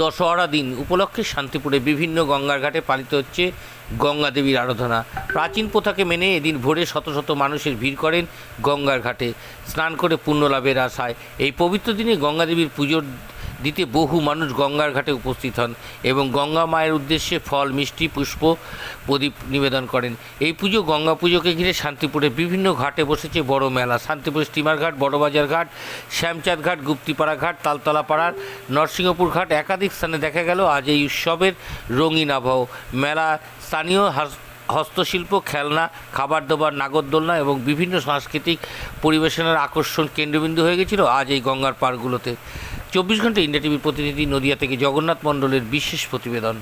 দশহরা দিন উপলক্ষে শান্তিপুরে বিভিন্ন গঙ্গার ঘাটে পালিত হচ্ছে গঙ্গা দেবীর আরাধনা। প্রাচীন প্রথাকে মেনে এদিন ভোরে শত শত মানুষের ভিড় করেন গঙ্গার ঘাটে। স্নান করে পুণ্য লাভের আশায়। এই পবিত্র দিনে গঙ্গা দেবীর পুজোর দিতে বহু মানুষ গঙ্গার ঘাটে উপস্থিত হন এবং গঙ্গা মায়ের উদ্দেশ্যে ফল, মিষ্টি, পুষ্প, প্রদীপ নিবেদন করেন। এই পুজো, গঙ্গা পুজোকে ঘিরে শান্তিপুরের বিভিন্ন ঘাটে বসেছে বড় মেলা। শান্তিপুর স্টিমার ঘাট, বড়বাজার ঘাট, শ্যামচাঁদ ঘাট, গুপ্তিপাড়া ঘাট, তালতলা পাড়ার নরসিংহপুর ঘাট একাধিক স্থানে দেখা গেল। আজ এই উৎসবের রঙিন আবহ। মেলা স্থানীয় হাস- হস্তশিল্প, খেলনা খাবার দাবার নাগরদোলনা এবং বিভিন্ন সাংস্কৃতিক পরিবেশনার আকর্ষণ কেন্দ্রবিন্দু হয়ে গেছিল আজ এই গঙ্গার পাড়গুলোতে। চব্বিশ ঘণ্টা ইন্ডিয়া টিভির প্রতিনিধি নদিয়া থেকে জগন্নাথ মণ্ডলের বিশেষ প্রতিবেদন।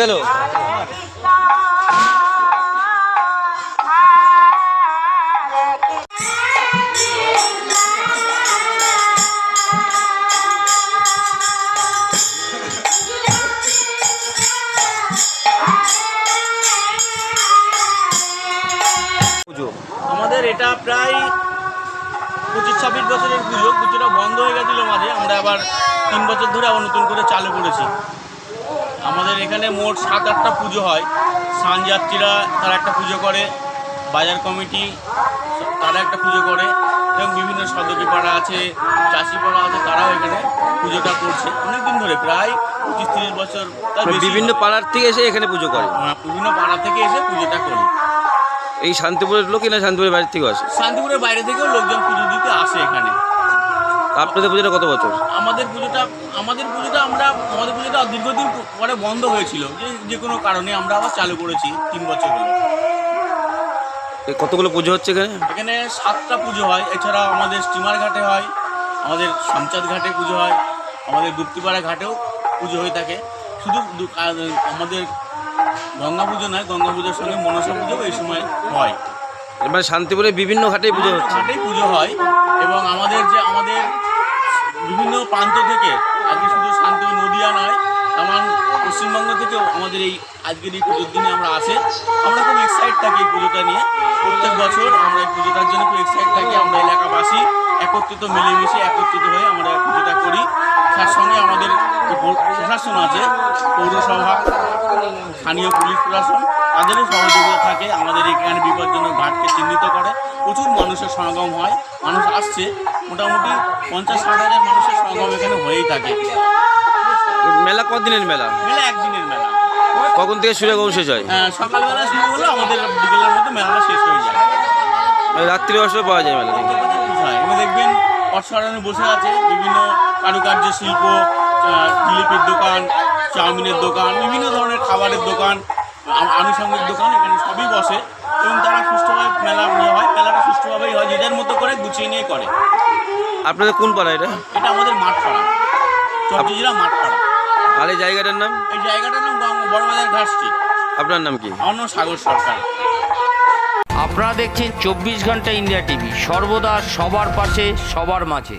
গেল। আমাদের এটা প্রায় পঁচিশ ছাব্বিশ বছরের পুজো। পুজোটা বন্ধ হয়ে গেছিল মাঝে। আমরা আবার তিন বছর ধরে আবার নতুন করে চালু করেছি। আমাদের এখানে মোট সাত আটটা পুজো হয়। সানযাত্রীরা তারা একটা পুজো করে বাজার কমিটি তারা একটা পুজো করে এবং বিভিন্ন সদকি পাড়া আছে চাষি পাড়া আছে তারাও এখানে পুজোটা করছে। অনেকদিন ধরে প্রায় পঁচিশ তিরিশ বছর তার বিভিন্ন পাড়ার থেকে এসে এখানে পুজো করে? হ্যাঁ, বিভিন্ন পাড়া থেকে এসে পুজোটা করি। এই শান্তিপুরের লোকই না শান্তিপুরের বাইরে থেকে আসে? শান্তিপুরের বাইরে থেকেও লোকজন পুজো দিতে আসে এখানে। আপনাদের পুজোটা কত বছর? আমাদের পুজোটা আমাদের পুজোটা আমরা আমাদের পুজোটা দীর্ঘদিন পরে বন্ধ হয়েছিল। যে যে কোনো কারণে আমরা আবার চালু করেছি তিন বছর হলো কতগুলো পুজো হচ্ছে এখানে? এখানে সাতটা পুজো হয়। এছাড়া আমাদের স্টিমার ঘাটে হয় আমাদের শামচাঁদ ঘাটে পুজো হয় আমাদের গুপ্তিপাড়া ঘাটেও পুজো হয়ে থাকে। শুধু দু- আ- আমাদের গঙ্গা পুজো নয় গঙ্গা পুজোর সঙ্গে মনসা পুজো এই সময় হয়। মানে শান্তিপুরে বিভিন্ন ঘাটেই পুজো হচ্ছে। ঘাটেই পুজো হয়। এবং আমাদের যে আমাদের বিভিন্ন প্রান্ত থেকে আজকে শুধু শান্ত নদীয়া নয় তেমন পশ্চিমবঙ্গ থেকেও আমাদের এই আজকের এই পুজোর দিনে আমরা আসে। আমরা খুব এক্সাইট থাকি এই পুজোটা নিয়ে। প্রত্যেক বছর আমরা এই পুজোটার জন্য খুব এক্সাইট থাকি। আমরা এলাকাবাসী একত্রিত, মিলেমিশে একত্রিত হয়ে আমরা পুজোটা করি। তার সঙ্গে আমাদের প্রশাসন আছে পৌরসভা স্থানীয় পুলিশ প্রশাসন তাদেরও সহযোগিতা থাকে আমাদের এখানে বিপজ্জনক ঘাটকে চিহ্নিত করে। প্রচুর মানুষের সমাগম হয় মানুষ আসছে মোটামুটি পঞ্চাশ ষাট হাজার মানুষের সমাগম এখানে হয়েই থাকে। মেলা কদিনের মেলা? মেলা একদিনের মেলা। কখন থেকে শুরু কখন শেষ হয়? হ্যাঁ, সকালবেলা শুরু হলে আমাদের বিকেলের মধ্যে মেলাটা শেষ হয়ে যায়। মানে রাত্রি অবসর পাওয়া যায় মেলা দেখবেন অশ্বরানে বসে আছে বিভিন্ন কারুকার্য শিল্প জিলিপির দোকান চাউমিনের দোকান বিভিন্ন ধরনের খাবারের দোকান আনুষঙ্গিক দোকান এখানে সবই বসে। এবং তারা সুষ্ঠুভাবে মেলা নিয়ে হয় মেলাটা সুষ্ঠুভাবেই হয় যে যার মতো করে গুছিয়ে নিয়ে করে। আপনাদের কোন পাড়া এটা? এটা আমাদের মাঠপাড়া চব্বিশ জেলা মাঠপাড়া। আর এই জায়গাটার নাম? এই জায়গাটার নাম বড়বাজার ঘাট স্ট্রিট আপনার নাম কি? নাম সাগর সরকার। আপনারা দেখছেন চব্বিশ ঘণ্টা ইন্ডিয়া টিভি সর্বদা সবার পাশে সবার মাঝে।